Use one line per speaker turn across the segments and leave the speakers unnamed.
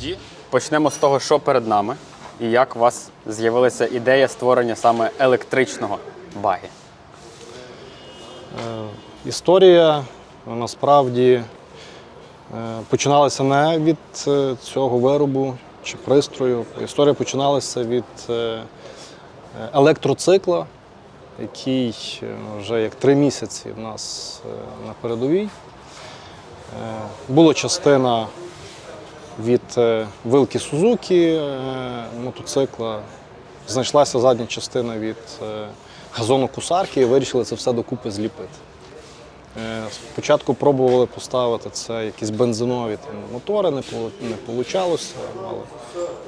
Тоді почнемо з того, що перед нами, і як у вас з'явилася ідея створення саме електричного багі.
Історія насправді е, починалася не від е, цього виробу чи пристрою. Історія починалася від е, електроцикла, який е, вже як три місяці в нас е, на передовій. Е, Була частина від е, вилки Сузуки е, мотоцикла. Знайшлася задня частина від е, газонокусарки і вирішили це все докупи зліпити. Спочатку пробували поставити це якісь бензинові там, мотори, не вийшло,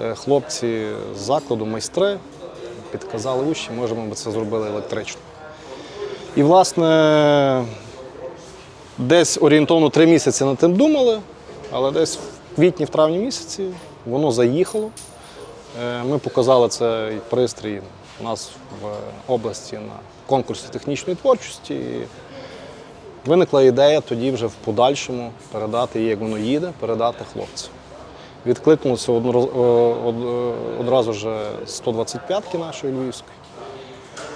але хлопці з закладу, майстри, підказали уші, може ми це зробили електрично. І, власне, десь орієнтовно три місяці над тим думали, але десь в квітні, в травні місяці воно заїхало. Е, Ми показали цей пристрій у нас в області на конкурсі технічної творчості. І Виникла ідея тоді вже в подальшому передати її, як воно їде, передати хлопцям. Відкликнулося е, е, одразу ж 125-ки нашої львівської.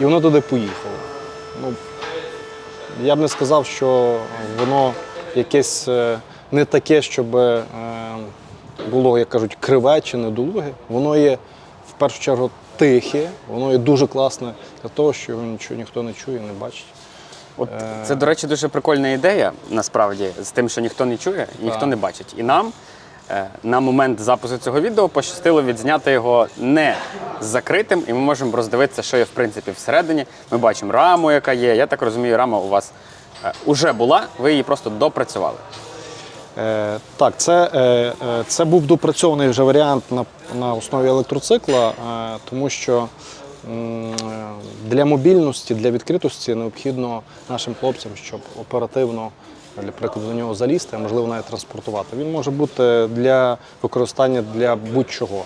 І воно туди поїхало. Ну, я б не сказав, що воно якесь е, не таке, щоб е, було, як кажуть, криве чи недолуге. Воно є в першу чергу тихе, воно є дуже класне для того, що його нічого ніхто не чує, не бачить.
От це, до речі, дуже прикольна ідея, насправді, з тим, що ніхто не чує і ніхто не бачить. І нам е, на момент запису цього відео пощастило відзняти його не закритим, і ми можемо роздивитися, що є в принципі всередині. Ми бачимо раму, яка є. Я так розумію, рама у вас е, уже була, ви її просто допрацювали.
Е, так, це, е, е, це був допрацьований вже варіант на, на основі електроцикла, е, тому що е, для мобільності, для відкритості необхідно нашим хлопцям, щоб оперативно, для прикладу, до нього залізти, а можливо навіть транспортувати. Він може бути для використання для будь-чого.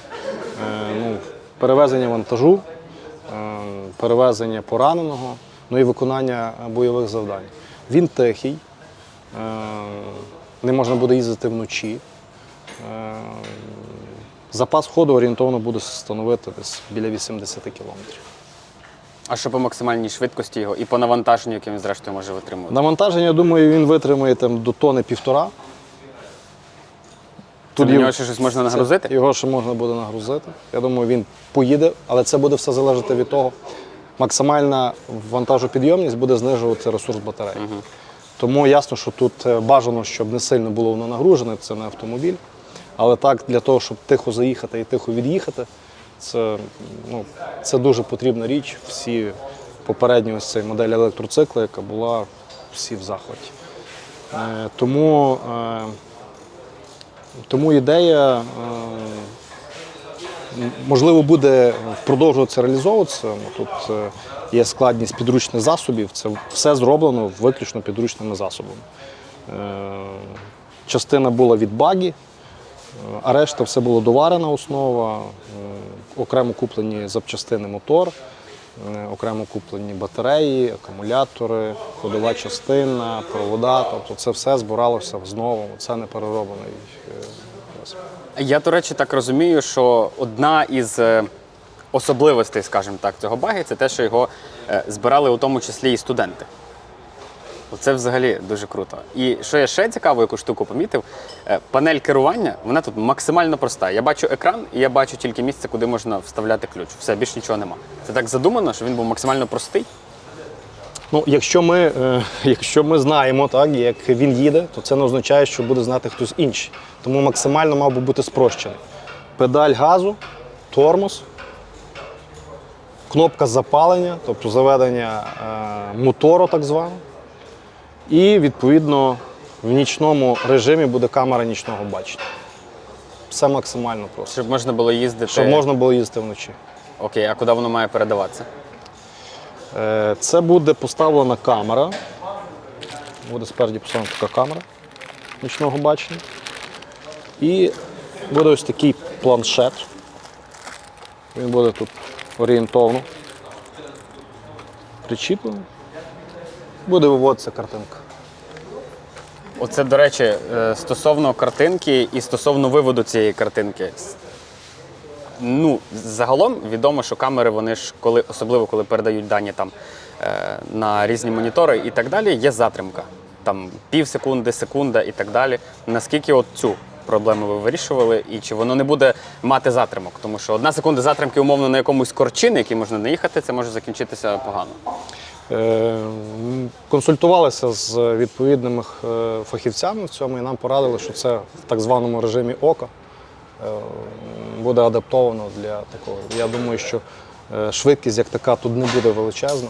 Е, ну, перевезення вантажу, е, перевезення пораненого, ну і виконання е, бойових завдань. Він тихий. Не можна буде їздити вночі. Запас ходу орієнтовно буде становити десь біля 80 кілометрів.
А що по максимальній швидкості його і по навантаженню, яке він зрештою може витримувати?
Навантаження, я думаю, він витримає там, до тони півтора.
Тут на нього ще щось можна нагрузити?
Це- Його ще можна буде нагрузити. Я думаю, він поїде, але це буде все залежати від того. Максимальна вантажопідйомність буде знижувати ресурс батареї. Тому ясно, що тут е, бажано, щоб не сильно було воно нагружене, це не автомобіль. Але так, для того, щоб тихо заїхати і тихо від'їхати, це, ну, це дуже потрібна річ. Всі попередні ось цієї моделі електроцикла, яка була, всі в захваті. Е, тому, е, тому ідея, е, можливо, буде продовжуватися реалізовуватися. Ну, Тут е, є складність підручних засобів. Це все зроблено виключно підручними засобами. Е, Частина була від багі, е, а решта все було доварена основа, е, окремо куплені запчастини мотор, е, окремо куплені батареї, акумулятори, ходова частина, провода. Тобто це все збиралося знову. Це не перероблений. е.
Я, до речі, так розумію, що одна із е, особливостей, скажімо так, цього баги це те, що його збирали у тому числі і студенти. Це взагалі дуже круто. І що я ще цікаву, яку штуку помітив, е, панель керування, вона тут максимально проста. Я бачу екран і я бачу тільки місце, куди можна вставляти ключ. Все, більш нічого нема. Це так задумано, що він був максимально простий.
Ну, якщо ми, е, якщо ми знаємо, так, як він їде, то це не означає, що буде знати хтось інший. Тому максимально мав би бути спрощений. Педаль газу, тормоз, кнопка запалення, тобто заведення е, мотору, так званого. І відповідно в нічному режимі буде камера нічного бачення. Все максимально просто.
Щоб можна було їздити.
Щоб можна було їздити вночі.
Окей, а куди воно має передаватися?
Е, Це буде поставлена камера. Буде спереді поставлена така камера нічного бачення. І буде ось такий планшет. Він буде тут орієнтовно причіплений. Буде виводитися картинка.
Оце, до речі, е, стосовно картинки і стосовно виводу цієї картинки. Ну, загалом відомо, що камери, вони ж, коли, особливо коли передають дані там, е, на різні монітори і так далі, є затримка. Там пів секунди, секунда і так далі. Наскільки от цю проблему ви вирішували, і чи воно не буде мати затримок? Тому що одна секунда затримки, умовно, на якомусь корчі, на який можна не їхати, це може закінчитися погано.
Е, Консультувалися з відповідними е, фахівцями в цьому і нам порадили, що це в так званому режимі ока е, буде адаптовано для такого. Я думаю, що швидкість як така тут не буде величезна.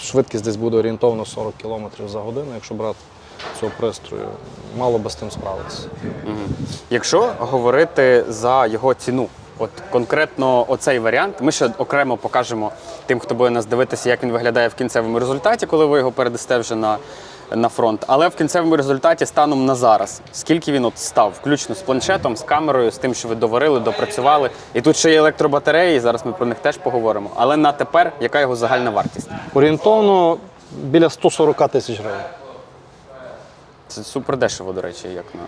Швидкість десь буде орієнтовно 40 км за годину, якщо брати цього пристрою. Мало би з тим справитися.
Якщо говорити за його ціну, от конкретно оцей варіант, ми ще окремо покажемо тим, хто буде нас дивитися, як він виглядає в кінцевому результаті, коли ви його передасте вже на, на фронт. Але в кінцевому результаті станом на зараз, скільки він от став, включно з планшетом, з камерою, з тим, що ви доварили, допрацювали. І тут ще є електробатареї, зараз ми про них теж поговоримо. Але на тепер, яка його загальна вартість?
Орієнтовно біля 140 тисяч гривень.
Це супер дешево, до речі, як на.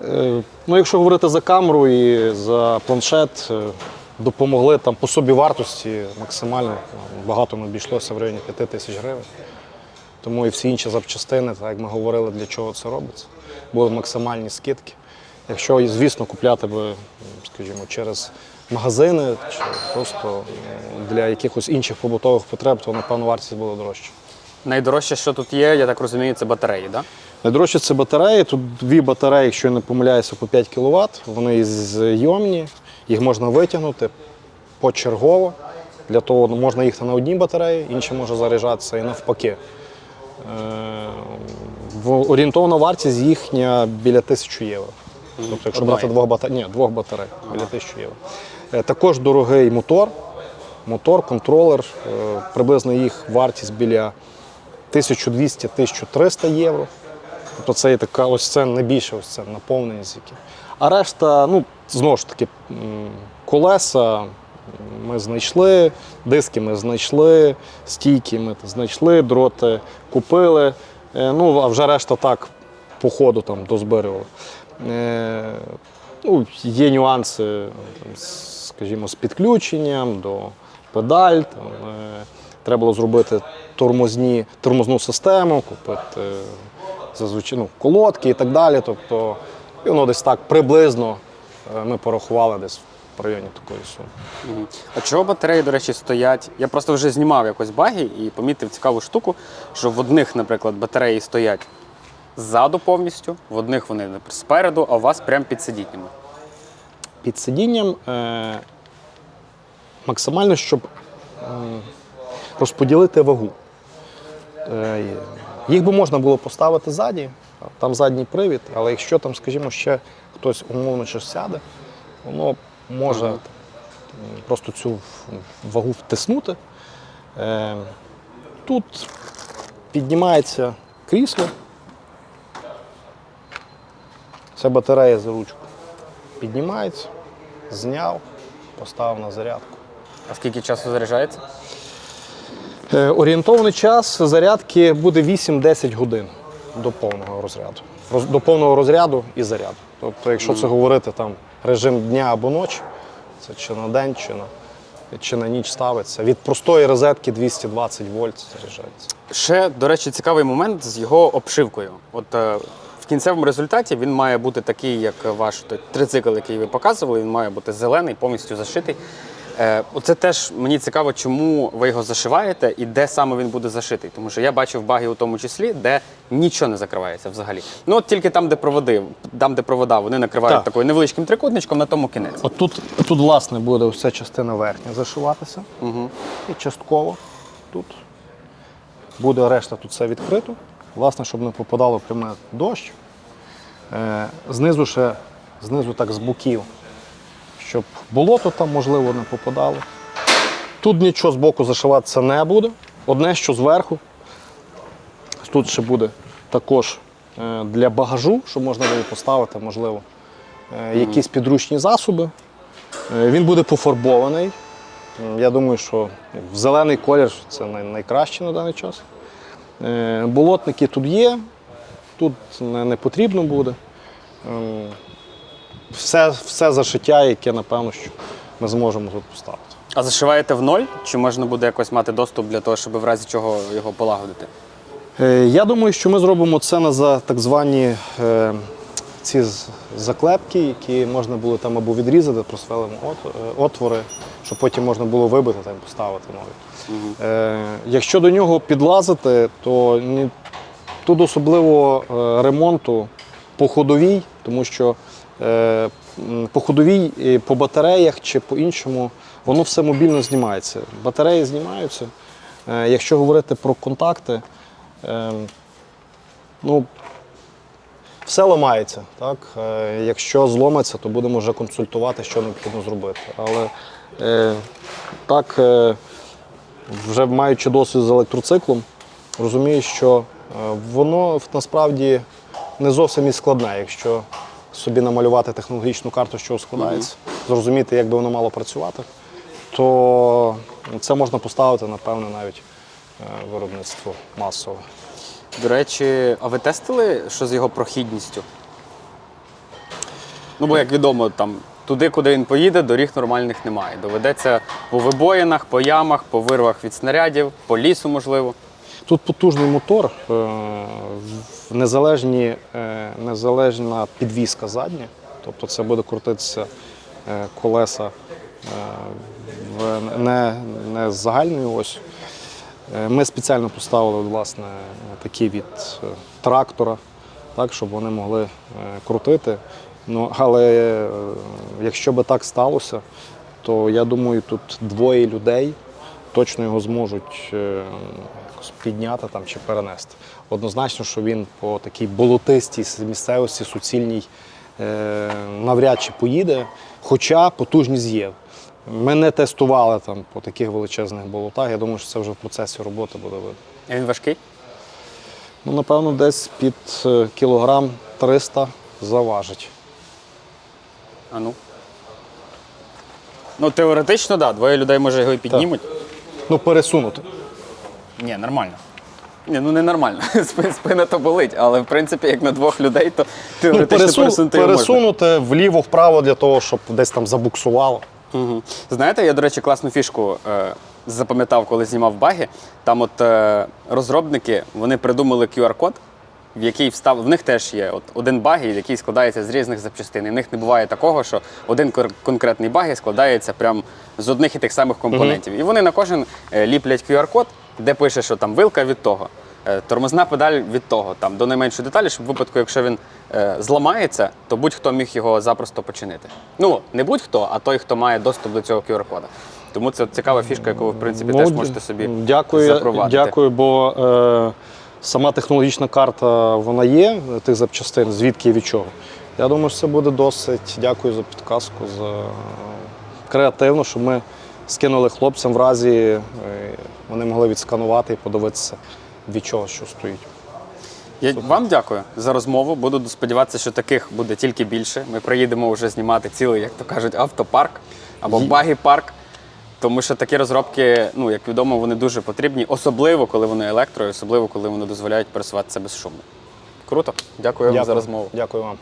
Е, Ну, якщо говорити за камеру і за планшет, е, допомогли там по собі вартості максимально багато не обійшлося в районі 5 тисяч гривень. Тому і всі інші запчастини, так як ми говорили, для чого це робиться, були максимальні скидки. Якщо, звісно, купляти би, скажімо, через магазини чи просто для якихось інших побутових потреб, то напевно вартість була дорожча.
Найдорожче, що тут є, я так розумію, це батареї, так?
Найдорожче це батареї. Тут дві батареї, якщо я не помиляюся, по 5 кВт. Вони зйомні, їх можна витягнути почергово. Для того ну, можна їхати на одній батареї, інші може заряджатися і навпаки. Е, Орієнтовна вартість їхня біля 1000 євро. Тобто, якщо брати двох батарей, ні, двох батарей біля 1000 євро. Е, Також дорогий мотор, мотор, контролер. Е, Приблизно їх вартість біля 1200-1300 євро. Тобто це є така, ось це найбільше ось це наповнення з. А решта, ну, знову ж таки, колеса ми знайшли, диски ми знайшли, стійки ми знайшли, дроти купили. Е, Ну, а вже решта так по ходу там дозбирювали. Е, Ну, є нюанси, скажімо, з підключенням до педаль. Там, е, треба було зробити тормозні, тормозну систему, купити зазвичай ну, колодки і так далі. Тобто, і воно десь так приблизно е, ми порахували десь в районі такої суми.
А чого батареї, до речі, стоять? Я просто вже знімав якось баги і помітив цікаву штуку, що в одних, наприклад, батареї стоять ззаду повністю, в одних вони спереду, а у вас прямо під сидіннями.
Під сидінням е, максимально, щоб м, розподілити вагу. Е, їх би можна було поставити ззаді, там задній привід, але якщо там, скажімо, ще хтось умовно щось сяде, воно може просто цю вагу втиснути. Е, тут піднімається крісло. Це батарея за ручку. Піднімається, зняв, поставив на зарядку.
А скільки часу заряджається?
Е, Орієнтовний час зарядки буде 8-10 годин до повного розряду. До повного розряду і заряду. Тобто, якщо це говорити там режим дня або ночі, це чи на день, чи на, чи на ніч ставиться. Від простої розетки 220 вольт заряджається.
Ще, до речі, цікавий момент з його обшивкою. От е, в кінцевому результаті він має бути такий, як ваш той трицикл, який ви показували, він має бути зелений, повністю зашитий. Е, оце теж мені цікаво, чому ви його зашиваєте і де саме він буде зашитий. Тому що я бачив баги у тому числі, де нічого не закривається взагалі. Ну от тільки там, де проводи, там, де провода, вони накривають
Так.
такою невеличким трикутничком, на тому кінець.
От тут, тут, власне, буде вся частина верхня зашиватися.
Угу.
І частково тут буде решта тут все відкрито. Власне, щоб не попадало пряме дощ. Е, знизу ще, знизу так з боків, щоб болото там, можливо, не попадало. Тут нічого з боку зашиватися не буде. Одне, що зверху. Тут ще буде також е, для багажу, щоб можна було поставити, можливо, е, якісь підручні засоби. Е, Він буде пофарбований. Я думаю, що в зелений колір це найкраще на даний час. Болотники тут є. тут не, не потрібно буде. Все, все зашиття, яке, напевно, що ми зможемо тут поставити.
А зашиваєте в ноль? Чи можна буде якось мати доступ для того, щоб в разі чого його полагодити?
Е, Я думаю, що ми зробимо це на за так звані е, ці заклепки, які можна було там або відрізати, просвелимо от, е, отвори, щоб потім можна було вибити та й поставити нові. Е, якщо до нього підлазити, то ні, тут особливо е, ремонту по ходовій, тому що по ходовій, по батареях чи по іншому, воно все мобільно знімається. Батареї знімаються. Е, якщо говорити про контакти, е, ну, все ламається. Так? Е, якщо зломиться, то будемо вже консультувати, що необхідно зробити. Але е, так, е, вже маючи досвід з електроциклом, розумію, що е, воно насправді не зовсім і складне, якщо собі намалювати технологічну карту, що складається, зрозуміти, як би воно мало працювати, то це можна поставити, напевне, навіть е, виробництво масове.
До речі, а ви тестили, що з його прохідністю? Ну, бо як відомо, там туди, куди він поїде, доріг нормальних немає. Доведеться по вибоїнах, по ямах, по вирвах від снарядів, по лісу, можливо.
Тут потужний мотор, е, незалежні, е, незалежна підвізка задня, тобто це буде крутитися е, колеса в не, не з загальною ось. Ми спеціально поставили власне такий від трактора, так, щоб вони могли крутити. Ну, але якщо би так сталося, то я думаю, тут двоє людей точно його зможуть е, підняти там, чи перенести. Однозначно, що він по такій болотистій місцевості, суцільній, е, навряд чи поїде, хоча потужність є. Ми не тестували там по таких величезних болотах. Я думаю, що це вже в процесі роботи буде видно.
А він важкий?
Ну, напевно, десь під е, кілограм 300 заважить.
А ну. Ну, теоретично, так, да, двоє людей може його і піднімуть.
Ну, пересунути.
Ні, нормально. Ні, ну не нормально. Спина то болить, але в принципі, як на двох людей, то
Ну,
теоретично
пересун,
пересунути його можна.
вліво-вправо для того, щоб десь там забуксувало.
Угу. Знаєте, я, до речі, класну фішку е, запам'ятав, коли знімав баги. Там от е, розробники вони придумали QR-код, в який встав. В них теж є от один багі, який складається з різних запчастин. І в них не буває такого, що один конкретний багі складається прям з одних і тих самих компонентів. І вони на кожен е, ліплять QR-код, де пише, що там вилка від того. е, Тормозна педаль від того, там до найменшої деталі, щоб в випадку, якщо він е, зламається, то будь-хто міг його запросто починити. Ну, не будь-хто, а той, хто має доступ до цього QR-кода. Тому це цікава фішка, яку ви, в принципі, теж
Ну,
можете собі
дякую,
запровадити.
Дякую, бо е, сама технологічна карта вона є тих запчастин, звідки і від чого. Я думаю, що це буде досить. Дякую за підказку, за креативно, щоб ми скинули хлопцям в разі, е, вони могли відсканувати і подивитися, від чого що стоїть.
Я вам дякую за розмову. Буду сподіватися, що таких буде тільки більше. Ми приїдемо вже знімати цілий, як то кажуть, автопарк або багі-парк. Тому що такі розробки, ну як відомо, вони дуже потрібні, особливо коли вони електро, і особливо коли вони дозволяють пересуватися безшумно. Круто, дякую вам за розмову.
Дякую вам.